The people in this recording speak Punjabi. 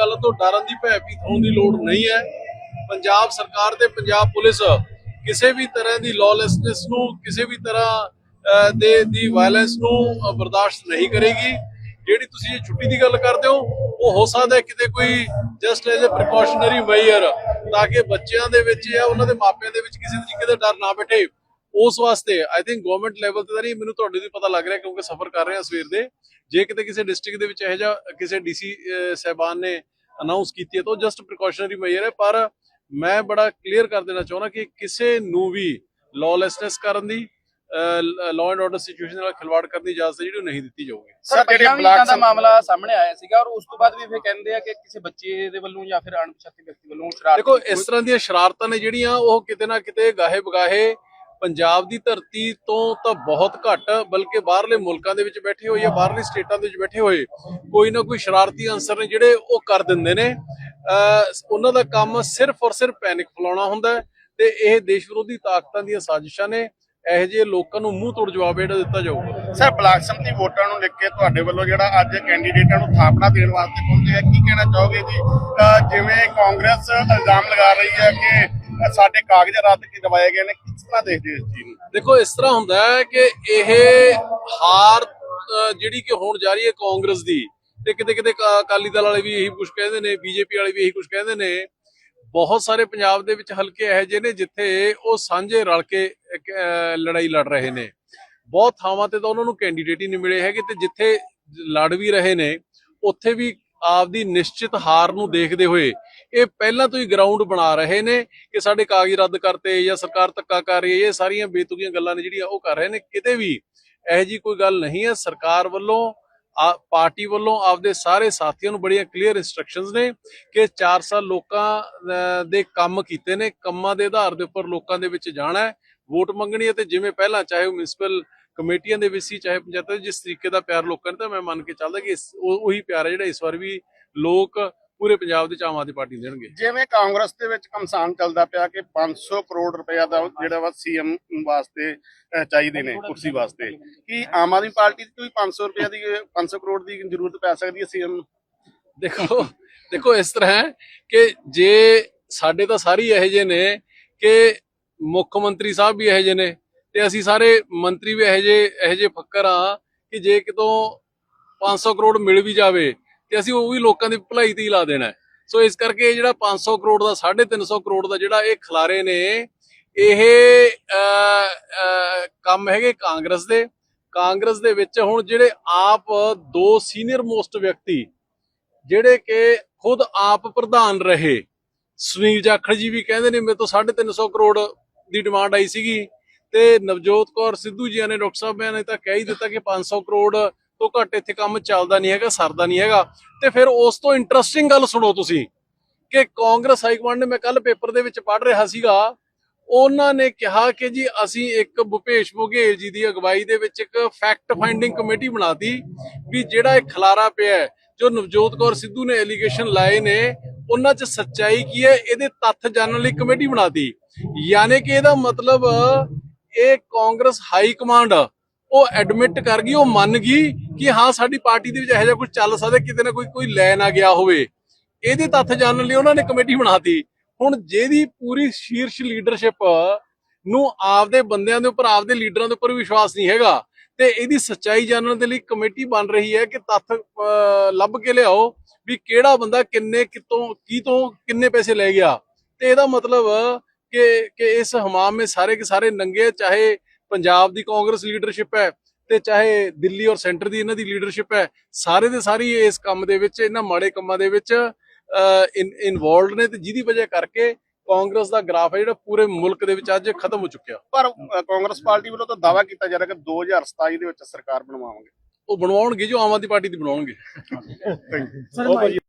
ਗੱਲ ਤੋਂ ਡਰਨ ਦੀ ਭੈਭੀਤ ਹੋਣ ਦੀ ਲੋੜ ਨਹੀਂ ਹੈ। ਪੰਜਾਬ ਸਰਕਾਰ ਤੇ ਪੰਜਾਬ ਪੁਲਿਸ ਕਿਸੇ ਵੀ ਤਰ੍ਹਾਂ ਦੀ ਲੌਲੈਸਨੈਸ ਨੂੰ, ਕਿਸੇ ਵੀ ਤਰ੍ਹਾਂ ਦੇ, ਦੀ ਵਾਇਲੈਂਸ ਨੂੰ ਬਰਦਾਸ਼ਤ ਨਹੀਂ ਕਰੇਗੀ। ਜਿਹੜੀ ਤੁਸੀਂ ਇਹ ਛੁੱਟੀ ਦੀ ਗੱਲ ਕਰਦੇ ਹੋ, ਉਹ ਹੋ ਸਕਦਾ ਹੈ ਕਿਤੇ ਕੋਈ just as a precautionary measure ਤਾਂ ਕਿ ਬੱਚਿਆਂ ਦੇ ਵਿੱਚ ਜਾਂ ਉਹਨਾਂ ਦੇ ਮਾਪਿਆਂ ਦੇ ਵਿੱਚ ਕਿਸੇ ਤਰੀਕੇ ਦਾ ਡਰ ਨਾ ਬੈਠੇ। ਉਸ ਵਾਸਤੇ ਆਈ ਥਿੰਕ ਗਵਰਨਮੈਂਟ ਲੈਵਲ ਤੇ ਤਾਂ ਨਹੀਂ ਮੈਨੂੰ ਤੁਹਾਡੇ ਤੋਂ ਪਤਾ ਲੱਗ ਰਿਹਾ ਕਿਉਂਕਿ ਸਫਰ ਕਰ ਰਹੇ ਹਾਂ ਸਵੇਰ ਦੇ। ਜੇ ਕਿਤੇ ਕਿਸੇ ਡਿਸਟ੍ਰਿਕਟ ਦੇ ਵਿੱਚ ਇਹੋ ਜਿਹਾ ਕਿਸੇ ਡੀਸੀ ਸਹਿਬਾਨ ਨੇ ਅਨਾਉਂਸ ਕੀਤੀ ਹੈ ਤਾਂ ਜਸਟ ਪ੍ਰੀਕਾਸ਼ਨਰੀ ਮੈਜਰ ਹੈ। ਪਰ ਮੈਂ ਬੜਾ ਕਲੀਅਰ ਕਰ ਦੇਣਾ ਚਾਹੁੰਦਾ ਕਿ ਕਿਸੇ ਨੂੰ ਵੀ ਲੌਲੈਸਨੈਸ ਕਰਨ ਦੀ ਲਾਅ ਐਂਡ ਆਰਡਰ ਸਿਚੁਏਸ਼ਨ ਨਾਲ ਖਿਲਵਾੜ ਕਰਨ ਦੀ ਇਜਾਜ਼ਤ ਜਿਹੜੀ ਨਹੀਂ ਦਿੱਤੀ ਜਾਊਗੀ। ਸਰ ਵੀ ਇਦਾਂ ਦਾ ਮਾਮਲਾ ਸਾਹਮਣੇ ਆਇਆ ਸੀਗਾ ਔਰ ਉਸ ਤੋਂ ਬਾਅਦ ਵੀ ਫਿਰ ਕਹਿੰਦੇ ਆ ਕਿ ਕਿਸੇ ਬੱਚੇ ਦੇ ਵੱਲੋਂ ਜਾਂ ਫਿਰ ਅਣਪਛਾਤੇ ਵਿਅਕਤੀ ਵੱਲੋਂ ਸ਼ਰਾਰਤ ਦੇਖੋ ਇਸ ਤਰ੍ਹਾਂ ਦੀਆਂ ਸ਼ਰਾਰਤਾਂ ਨੇ ਜਿਹੜੀਆਂ ਉਹ ਕਿਤੇ ਨਾ ਕਿਤੇ ਗਾਹੇ ਬਗਾਹੇ ਪੰਜਾਬ ਦੀ ਧਰਤੀ ਤੋਂ ਤਾਂ ਬਹੁਤ ਘੱਟ, ਬਲਕਿ ਬਾਹਰਲੇ ਮੁਲਕਾਂ ਦੇ ਵਿੱਚ ਬੈਠੇ ਹੋਏ ਜਾਂ ਬਾਹਰਲੀ ਸਟੇਟਾਂ ਦੇ ਵਿੱਚ ਬੈਠੇ ਹੋਏ, ਕੋਈ ਨਾ ਕੋਈ ਸ਼ਰਾਰਤੀ ਅੰਸਰ ਨੇ ਜਿਹੜੇ ਉਹ ਕਰ ਦਿੰਦੇ ਨੇ। ਉਹਨਾਂ ਦਾ ਕੰਮ ਸਿਰਫ ਔਰ ਸਿਰਫ ਪੈਨਿਕ ਫੈਲਾਉਣਾ ਹੁੰਦਾ ਤੇ ਇਹ ਦੇਸ਼ ਵਿਰੋਧੀ ਤਾਕਤਾਂ ਦੀਆਂ ਸਾਜ਼ਿਸ਼ਾਂ ਨੇ। ਇਹੋ ਜਿਹੇ ਲੋਕਾਂ ਨੂੰ ਮੂੰਹ ਤੋੜ ਜਵਾਬ ਜਿਹੜਾ ਦਿੱਤਾ ਜਾਊਗਾ। ਸਰ, ਬਲਾਕ ਸੰਮਤੀ ਵੋਟਾਂ ਨੂੰ ਲੈ ਕੇ ਤੁਹਾਡੇ ਵੱਲੋਂ ਜਿਹੜਾ ਅੱਜ ਕੈਂਡੀਡੇਟਾਂ ਨੂੰ ਥਾਪੜਾ ਦੇਣ ਵਾਸਤੇ ਪਹੁੰਚੇ ਆ, ਕੀ ਕਹਿਣਾ ਚਾਹੋਗੇ ਜੀ? ਜਿਵੇਂ ਕਾਂਗਰਸ ਇਲਜ਼ਾਮ ਲਗਾ ਰਹੀ ਹੈ ਕਿ ਸਾਡੇ ਕਾਗਜ਼ ਰੱਦ ਕੀ ਦਵਾਏ ਗਏ ਨੇ, ਕਿਸ ਤਰ੍ਹਾਂ ਦੇਖਦੇ ਇਸ ਚੀਜ਼ ਨੂੰ? ਦੇਖੋ, ਇਸ ਤਰ੍ਹਾਂ ਹੁੰਦਾ ਹੈ ਕਿ ਇਹ ਹਾਰ ਜਿਹੜੀ ਕਿ ਹੋਣ ਜਾ ਰਹੀ ਹੈ ਕਾਂਗਰਸ ਦੀ, ਤੇ ਕਿਤੇ ਕਿਤੇ ਅਕਾਲੀ ਦਲ ਵਾਲੇ ਵੀ ਇਹੀ ਕੁਝ ਕਹਿੰਦੇ ਨੇ, ਬੀਜੇਪੀ ਵਾਲੇ ਵੀ ਇਹੀ ਕੁਝ ਕਹਿੰਦੇ ਨੇ, ਬਹੁਤ ਸਾਰੇ ਪੰਜਾਬ ਦੇ ਵਿੱਚ ਹਲਕੇ ਇਹੋ ਜਿਹੇ ਨੇ ਜਿੱਥੇ ਉਹ ਸਾਂਝੇ ਰਲ ਕੇ ਲੜਾਈ ਲੜ ਰਹੇ ਨੇ। ਬਹੁਤ ਥਾਵਾਂ ਤੇ ਤਾਂ ਉਹਨਾਂ ਨੂੰ ਕੈਂਡੀਡੇਟ ਹੀ ਨਹੀਂ ਮਿਲੇ ਹੈਗੇ, ਤੇ ਜਿੱਥੇ ਲੜ ਵੀ ਰਹੇ ਨੇ, ਉੱਥੇ ਵੀ ਆਪਦੀ ਨਿਸ਼ਚਿਤ ਹਾਰ ਨੂੰ ਦੇਖਦੇ ਹੋਏ ਇਹ ਪਹਿਲਾਂ ਤੋਂ ਹੀ ਗਰਾਊਂਡ ਬਣਾ ਰਹੇ ਨੇ ਕਿ ਸਾਡੇ ਕਾਗਜ਼ ਰੱਦ ਕਰਤੇ ਜਾਂ ਸਰਕਾਰ ਧੱਕਾ ਕਰ ਰਹੀ ਹੈ, ਇਹ ਸਾਰੀਆਂ ਬੇਤੁਕੀਆਂ ਗੱਲਾਂ ਨੇ ਜਿਹੜੀਆਂ ਉਹ ਕਰ ਰਹੇ ਨੇ। ਕਿਤੇ ਵੀ ਇਹੋ ਜੀ ਕੋਈ ਗੱਲ ਨਹੀਂ ਹੈ। ਸਰਕਾਰ ਵੱਲੋਂ ਪਾਰਟੀ ਵੱਲੋਂ ਆਪਦੇ ਸਾਰੇ ਸਾਥੀਆਂ ਨੂੰ ਬੜੀਆਂ ਕਲੀਅਰ ਇਨਸਟਰਕਸ਼ਨਸ ਨੇ ਕਿ 4 ਸਾਲ ਲੋਕਾਂ ਦੇ ਕੰਮ ਕੀਤੇ ਨੇ। ਕੰਮਾਂ ਦੇ ਆਧਾਰ ਦੇ ਉੱਪਰ ਲੋਕਾਂ ਦੇ ਵਿੱਚ ਜਾਣਾ ਹੈ। ਵੋਟ ਮੰਗਣੀ ਹੈ ਤੇ ਜਿਵੇਂ ਪਹਿਲਾਂ ਚਾਹੇ ਉਹ ਮਿਊਨਿਸਪਲ ਕਮੇਟੀਆਂ ਦੇ ਵਿੱਚ ਸੀ ਚਾਹੇ ਪੰਚਾਇਤਾਂ ਦੇ, ਜਿਸ ਤਰੀਕੇ ਦਾ ਪਿਆਰ ਲੋਕਾਂ ਨੇ ਤਾਂ ਮੈਂ ਮੰਨ ਕੇ ਚੱਲਦਾ ਕਿ ਉਹ- ਪਿਆਰ ਹੈ ਜਿਹੜਾ ਇਸ ਵਾਰ ਵੀ ਲੋਕ ਪੂਰੇ ਪੰਜਾਬ ਦੇ ਆਮ ਆਦਮੀ ਪਾਰਟੀ ਦੇਣਗੇ। ਜਿਵੇਂ ਕਾਂਗਰਸ ਦੇ ਵਿੱਚ ਕਮਸਾਨ ਚੱਲਦਾ ਪਿਆ ਕਿ 500 ਕਰੋੜ ਰੁਪਇਆ ਦਾ ਜਿਹੜਾ ਵਾ ਸੀਐਮ ਵਾਸਤੇ ਚਾਹੀਦੇ ਨੇ ਕੁਰਸੀ ਵਾਸਤੇ। ਕੀ ਆਮ ਆਦਮੀ ਪਾਰਟੀ ਦੀ ਕੋਈ 500 ਰੁਪਇਆ ਦੀ 500 ਕਰੋੜ ਦੀ ਜ਼ਰੂਰਤ ਪੈ ਸਕਦੀ ਹੈ ਸੀਐਮ ਨੂੰ? ਦੇਖੋ ਦੇਖੋ ਇਸ ਤਰ੍ਹਾਂ ਹੈ ਕਿ ਜੇ ਸਾਡੇ ਤਾਂ ਸਾਰੀ ਇਹੋ ਜਿਹੇ ਨੇ ਕਿ ਮੁੱਖ ਮੰਤਰੀ ਸਾਹਿਬ ਵੀ ਇਹੋ ਜਿਹੇ ਨੇ ਤੇ ਅਸੀਂ ਸਾਰੇ ਮੰਤਰੀ ਵੀ ਇਹੋ ਜਿਹੇ ਇਹੋ ਜਿਹੇ ਫੱਕਰ ਆ ਕਿ ਜੇ ਕਿਤੋਂ 500 ਕਰੋੜ ਮਿਲ ਵੀ ਜਾਵੇ ਤੇ ਅਸੀਂ ਉਹ ਵੀ ਲੋਕਾਂ ਦੀ ਭਲਾਈ ਤੇ ਹੀ ਲਾ ਦੇਣਾ ਸੋ ਇਸ ਕਰਕੇ ਇਹ ਜਿਹੜਾ 500 ਕਰੋੜ ਦਾ 350 ਕਰੋੜ ਦਾ ਜਿਹੜਾ ਇਹ ਖਿਲਾਰੇ ਨੇ, ਇਹ ਕੰਮ ਹੈਗੇ ਕਾਂਗਰਸ ਦੇ। ਕਾਂਗਰਸ ਦੇ ਵਿੱਚ ਹੁਣ ਜਿਹੜੇ ਆਪ ਦੋ ਸੀਨੀਅਰ ਮੋਸਟ ਵਿਅਕਤੀ, ਜਿਹੜੇ ਕਿ ਖੁਦ ਆਪ ਪ੍ਰਧਾਨ ਰਹੇ, ਸੁਨੀਲ ਜਾਖੜ ਜੀ ਵੀ ਕਹਿੰਦੇ ਨੇ ਮੇਰੇ ਤੋਂ 350 ਕਰੋੜ ਦੀ ਡਿਮਾਂਡ ਆਈ ਸੀਗੀ। ਤੇ ਨਵਜੋਤ ਕੌਰ ਸਿੱਧੂ ਜੀ ਨੇ ਡਾਕਟਰ ਸਾਹਿਬ ਨੇ ਤਾਂ ਕਹਿ ਹੀ ਦਿੱਤਾ ਕਿ 500 ਕਰੋੜ ਤੋਂ ਘੱਟ ਇੱਥੇ ਕੰਮ ਚੱਲਦਾ ਨਹੀਂ ਹੈਗਾ, ਸਰਦਾ ਨਹੀਂ ਹੈਗਾ। ਤੇ ਫਿਰ ਉਸ ਤੋਂ ਇੰਟਰਸਟਿੰਗ ਗੱਲ ਸੁਣੋ ਤੁਸੀਂ ਕਿ ਕਾਂਗਰਸ ਹਾਈ ਕਮਾਂਡ ਨੇ, ਮੈਂ ਕੱਲ ਪੇਪਰ ਦੇ ਵਿੱਚ ਪੜ੍ਹ ਰਿਹਾ ਸੀਗਾ, ਉਹਨਾਂ ਨੇ ਕਿਹਾ ਕਿ ਜੀ ਅਸੀਂ ਇੱਕ ਭੁਪੇਸ਼ ਬਘੇਲ ਜੀ ਦੀ ਅਗਵਾਈ ਦੇ ਵਿੱਚ ਇੱਕ ਫੈਕਟ ਫਾਈਂਡਿੰਗ ਕਮੇਟੀ ਬਣਾਤੀ ਵੀ ਜਿਹੜਾ ਇਹ ਖਲਾਰਾ ਪਿਆ ਜੋ ਨਵਜੋਤ ਕੌਰ ਸਿੱਧੂ ਨੇ ਐਲੀਗੇਸ਼ਨ ਲਾਏ ਨੇ, ਉਹਨਾਂ 'ਚ ਸੱਚਾਈ ਕੀ ਹੈ, ਇਹਦੇ ਤੱਥ ਜਾਣਨ ਲਈ ਕਮੇਟੀ ਬਣਾਤੀ। ਯਾਨੀ ਕਿ ਇਹਦਾ ਮਤਲਬ ਇਹ ਕਾਂਗਰਸ ਹਾਈ ਕਮਾਂਡ ਉਹ ਐਡਮਿਟ ਕਰ ਗਈ ਉਹ ਮੰਨ ਗਈ ਕਿ ਹਾਂ ਸਾਡੀ ਪਾਰਟੀ ਦੇ ਵਿੱਚ ਇਹੋ ਜਿਹਾ ਕੁਝ ਚੱਲ ਸਕਦਾ ਕਿਤੇ ਨਾ ਕੋਈ ਕੋਈ ਲੈ ਨਾ ਗਿਆ ਹੋਵੇ। ਇਹਦੇ ਤੱਥ ਜਾਣਨ ਲਈ ਉਹਨਾਂ ਨੇ ਕਮੇਟੀ ਬਣਾਤੀ। ਹੁਣ ਜਿਹਦੀ ਪੂਰੀ ਸ਼ੀਰਸ਼ ਲੀਡਰਸ਼ਿਪ ਨੂੰ ਆਪਦੇ ਬੰਦਿਆਂ ਦੇ ਉੱਪਰ ਆਪਦੇ ਲੀਡਰਾਂ ਦੇ ਉੱਪਰ ਵਿਸ਼ਵਾਸ ਨਹੀਂ ਹੈਗਾ ਤੇ ਇਹਦੀ ਸੱਚਾਈ ਜਾਣਨ ਦੇ ਲਈ ਕਮੇਟੀ ਬਣ ਰਹੀ ਹੈ ਕਿ ਤੱਥ ਅਹ, ਲੱਭ ਕੇ ਲਿਆਓ ਵੀ ਕਿਹੜਾ ਬੰਦਾ ਕਿੰਨੇ ਕਿਤੋਂ ਕੀ ਤੋਂ ਕਿੰਨੇ ਪੈਸੇ ਲੈ ਗਿਆ। ਤੇ ਇਹਦਾ ਮਤਲਬ ਕਿ ਕਿ ਇਸ ਹਮਾਮ ਵਿੱਚ ਸਾਰੇ ਕੇ ਸਾਰੇ ਨੰਗੇ ਚਾਹੇ ਪੰਜਾਬ ਦੀ ਕਾਂਗਰਸ ਲੀਡਰਸ਼ਿਪ ਹੈ ਤੇ ਚਾਹੇ ਦਿੱਲੀ ਔਰ ਸੈਂਟਰ ਦੀ ਇਹਨਾਂ ਦੀ ਲੀਡਰਸ਼ਿਪ ਹੈ ਸਾਰੇ ਦੇ ਸਾਰੀ ਇਸ ਕੰਮ ਦੇ ਵਿੱਚ ਇਹਨਾਂ ਮਾੜੇ ਕੰਮਾਂ ਦੇ ਵਿੱਚ ਇਨਵੋਲਡ ਨੇ ਤੇ ਜਿਹਦੀ ਵਜ੍ਹਾ ਕਰਕੇ ਕਾਂਗਰਸ ਦਾ ਗ੍ਰਾਫ ਹੈ ਜਿਹੜਾ ਪੂਰੇ ਮੁਲਕ ਦੇ ਵਿੱਚ ਅੱਜ ਖਤਮ ਹੋ ਚੁੱਕਿਆ। ਪਰ ਕਾਂਗਰਸ ਪਾਰਟੀ ਵੱਲੋਂ ਤਾਂ ਦਾਅਵਾ ਕੀਤਾ ਜਾ ਰਿਹਾ ਕਿ 2027 ਦੇ ਵਿੱਚ ਸਰਕਾਰ ਬਣਵਾਵਾਂਗੇ। ਉਹ ਬਣਵਾਉਣਗੇ ਜੋ ਆਮ ਆਦਮੀ ਪਾਰਟੀ ਦੀ ਬਣਾਉਣਗੇ। ਸਰ